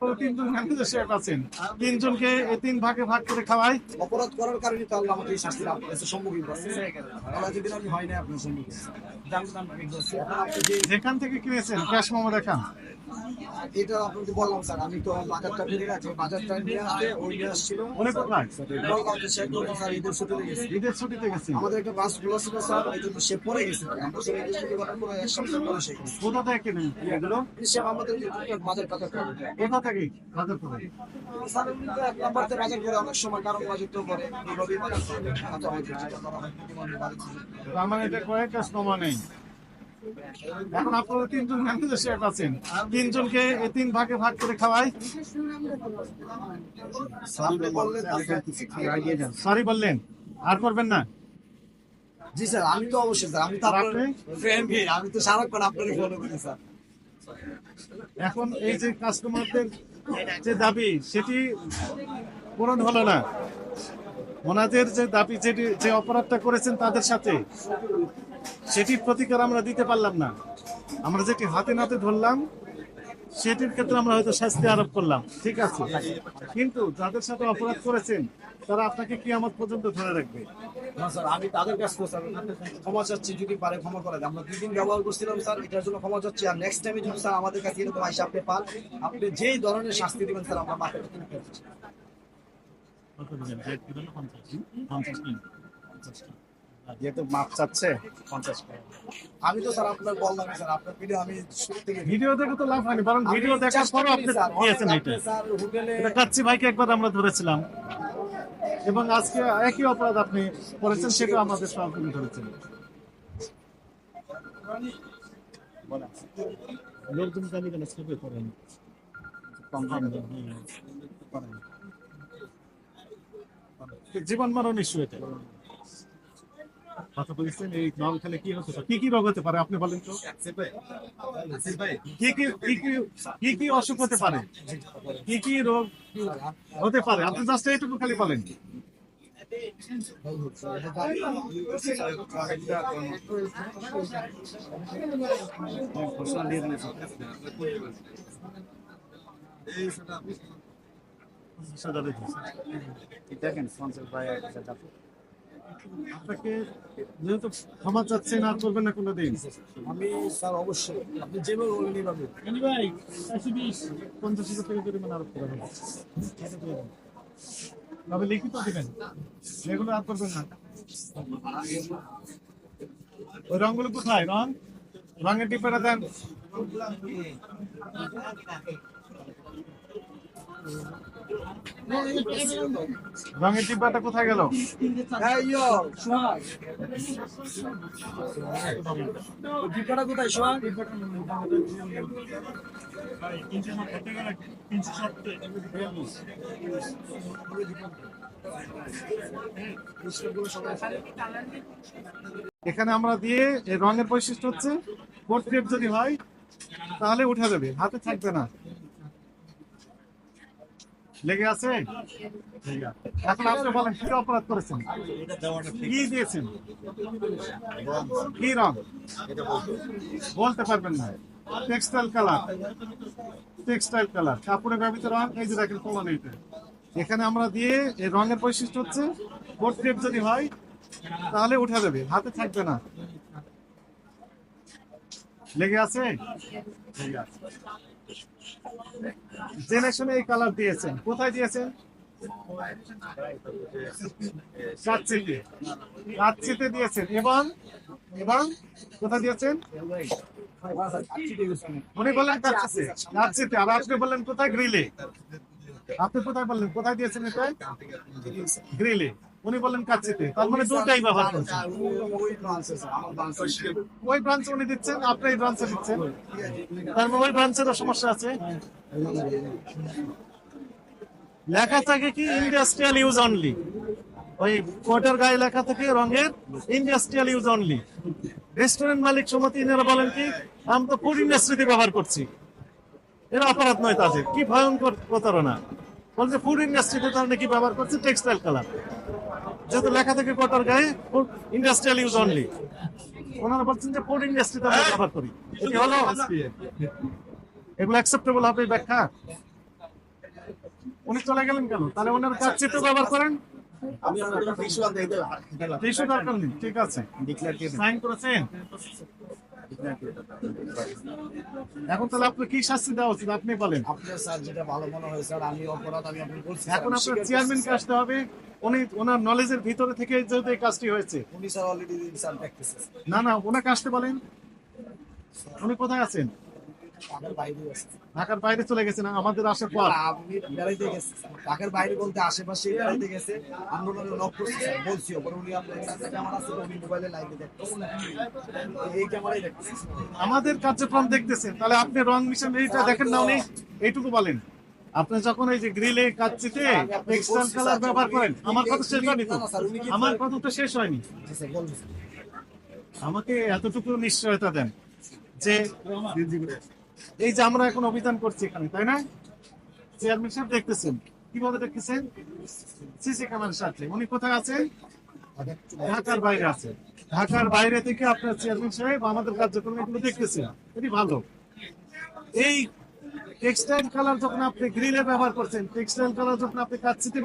তিনজন ম্যানেজার সাহেব আছেন তিনজনকে তিন ভাগে ভাগ করে খাওয়াই। অপরাধ করার কারণে তো আল্লাহ আমাকে কাছে সম্মুখীন করছে। আল্লাহ যদি আমি হয় না আপনার সম্মুখীন এখন আপনি যে যেখান থেকে কিনেছেন ক্যাশ মোমো দেখান এটা আপনাকে বললাম স্যার আমি তো বাজারটা ফিরে গেছি বাজারটা নিয়ে আসতে ওই আসছিল। স্যার ঈদের ছুটিতে গেছি। ঈদের ছুটিতে গেছেন আমাদের একটা বাস খোলা ছিল স্যার জন্য সে পরে গেছে। আমরা স্যার ঈদের ছুটি করার পরে এক সপ্তাহ পরে সে গেছে। কোথা থেকে কিনেন এগুলো? আমাদের বাজার কোথা থেকে অনেক সময় কারণ করে। তার মানে এটা কয়েক ক্যাশ নেই এখন আপনারা তিনজন ম্যানেজার সাহেব আছেন তিনজনকে তিন ভাগে ভাগ করে খাওয়াই। বললেন তারপর- সরি বললেন আর করবেন না? জি স্যার আমি তো অবশ্যই স্যার আমি তো আপনার আমি তো সারাক্ষণ আপনাকে ফলো করি স্যার। এখন এই যে কাস্টমারদের যে দাবি, সেটি পূরণ হলো না। ওনাদের যে দাবি, যেটি, যে অপরাধটা করেছেন তাদের সাথে, সেটির প্রতিকার আমরা দিতে পারলাম না। আমরা যেটি হাতে নাতে ধরলাম সেটির ক্ষেত্রে আমরা হয়তো শাস্তি আরোপ করলাম। ঠিক আছে? কিন্তু যাদের সাথে অপরাধ করেছেন তারা আপনাকে কি আমার পর্যন্ত ধরে রাখবে। না স্যার আমি তাদের কাছে স্যার ক্ষমা চাচ্ছি যদি পারে ক্ষমা করে আমরা দুই দিন ব্যবহার করছিলাম স্যার এটার জন্য ক্ষমা চাচ্ছি। আর নেক্সট টাইমে যদি স্যার আমাদের কাছে এরকম আইসা আপনি পান। আপনি যেই ধরনের শাস্তি দিবেন স্যার আমরা মাথা পেতে ফেলছি। যেহেতু মাপ চাচ্ছে পঞ্চাশ আমি তো স্যার আপনার বললাম স্যার আপনার ভিডিও আমি ভিডিও দেখে। তো লাভ হয়নি বরং ভিডিও দেখার পরও আপনি দিয়েছেন এটা। এটা কাচ্চি ভাইকে একবার আমরা ধরেছিলাম। এবং আজকে একই অপরাধ আপনি করেছেন সেটা আমাদের সহযোগী ধরেছেন। লোকজন জানি কেন করেন। জীবন মারণ ইস্যু এটা। কথা বলছেন এই রং খেলে কি হতে কি কি রোগ হতে পারে? আপনি বলেন তো। কি কি কি কি কি কি অসুখ হতে পারে? কি কি রোগ হতে পারে? আপনি জাস্ট এইটুকু খালি বলেন। আপনাকে যেহেতু ক্ষমা চাচ্ছেন আর করবেন না কোনোদিন? আমি স্যার অবশ্যই। আপনি যেভাবে বলবেন এইভাবে। পঞ্চাশ হাজার টাকা জরিমানা আরোপ করা হবে। তবে লিখিত দিবেন। এগুলো আর করবেন না। ওই রঙগুলো কোথায়? রং? রঙের টিপেটা দেন। রঙের টিপাটা কোথায় গেল? কোথায় সোহাগ? এখানে আমরা দিয়ে এই রঙের বৈশিষ্ট্য হচ্ছে পোর্ট্রেট যদি হয় তাহলে উঠে যাবে হাতে থাকবে না। লেগে আছে? এখন আপনি বলেন, কি অপরাধ করেছেন? কি দিয়েছেন? কি রং? বলতে পারবেন না। Textile colour. Textile colour. কাপড়ে ব্যবহৃত রং, এই যে দেখেন এইটা এখানে আমরা দিয়ে এই রঙের বৈশিষ্ট্য হচ্ছে পোর্ট্রেট যদি হয়, তাহলে উঠে যাবে। হাতে থাকবে না। লেগে আছে? জেনে শুনে এই কালার দিয়েছেন। কোথায় দিয়েছেন? দিয়েছেন। এবং? এবং? কোথায় দিয়েছেন? উনি বললেন আপনি বললেন কোথায়? গ্রিলে। আপনি কোথায় বললেন? কোথায় দিয়েছেন এটা? গ্রিলে। উনি বললেন কাচ্চিতে তার মানে দুটাই ব্যবহার করছেন ওই ব্রাঞ্চ উনি দিচ্ছেন আপনি এই ব্রাঞ্চে দিচ্ছেন। তার মানে ওই ব্রাঞ্চেরও সমস্যা আছে। লেখা থাকে কি ইন্ডাস্ট্রিয়াল ইউজ অনলি ওই কোটার গায়ে লেখা থাকে রঙের ইন্ডাস্ট্রিয়াল ইউজ অনলি রেস্টুরেন্ট মালিক সমিতি এনারা বলেন কি আমি তো ফুড ইন্ডাস্ট্রিতে ব্যবহার করছি। এরা অপরাধ নয় তাদের। কি ভয়ঙ্কর প্রতারণা। বলছে ফুড ইন্ডাস্ট্রিতে তারা নাকি ব্যবহার করছে টেক্সটাইল কালার যেহেতু লেখা থেকে কোটার গায়ে ফুড ইন্ডাস্ট্রিয়াল ইউজ অনলি ওনারা বলছেন যে ফুড ইন্ডাস্ট্রিতে আমরা ব্যবহার করি। এটি হলো এগুলো অ্যাকসেপ্টেবল হবে ব্যাখ্যা? উনি চলে গেলেন কেন? তাহলে ওনার কাজ চিত্র ব্যবহার করেন। আমি আপনাদের টিস্যু আনতে দেব টিস্যু দরকার নেই ঠিক আছে। ডিক্লেয়ার করে সাইন করেছেন। এখন তাহলে আপনার কি শাস্তি দেওয়া উচিত? আপনি বলেন। আপনার স্যার যেটা ভালো মনে হয় স্যার আমি অপরাধ আমি আপনি বলছি এখন আপনার চেয়ারম্যান চেয়ারম্যানকে আসতে হবে। উনি ওনার নলেজের ভিতরে থেকে যেহেতু এই কাজটি হয়েছে। উনি স্যার অলরেডি স্যার দেখতেছে না না ওনাকে আসতে বলেন। উনি কোথায় আছেন? ঢাকার বাইরে চলে গেছেন আমাদের আসার পর? বেড়াইতে গেছি। ঢাকার বাইরে বলতে আশেপাশে বেড়াইতে গেছে। নক করছি উনি আপনার ক্যামেরা আছে উনি মোবাইলে লাইভে দেখতেছে। এই ক্যামেরাই দেখতেছে। আমাদের কার্যক্রম দেখতেছেন। তাহলে আপনি রং মিশন এইটা দেখেন না উনি? এইটুকু বলেন। আপনি যখন এই যে গ্রিলে কাচ্ছিতে টেক্সটাইল কালার ব্যবহার করেন আমার কথা শেষ হয়নি তো? আমার কথা তো শেষ হয়নি। আমাকে এতটুকু নিশ্চয়তা দেন যে এই যে আমরা এখন অভিযান করছি এখানে, তাই না? চেয়ারম্যান সাহেব দেখতেছেন। কীভাবে দেখতেছেন? সিসি ক্যামেরার সাথে। উনি কোথায় আছেন? ঢাকার বাইরে আছে ঢাকার বাইরে থেকে আপনার চেয়ারম্যান সাহেব আমাদের কার্যক্রম এগুলো দেখতেছেন। এটি ভালো। এই টেক্সটাইল কালার যখন আপনি গ্রিলে ব্যবহার করছেন টেক্সটাইল কালার যখন আপনি কাচ্ছিতে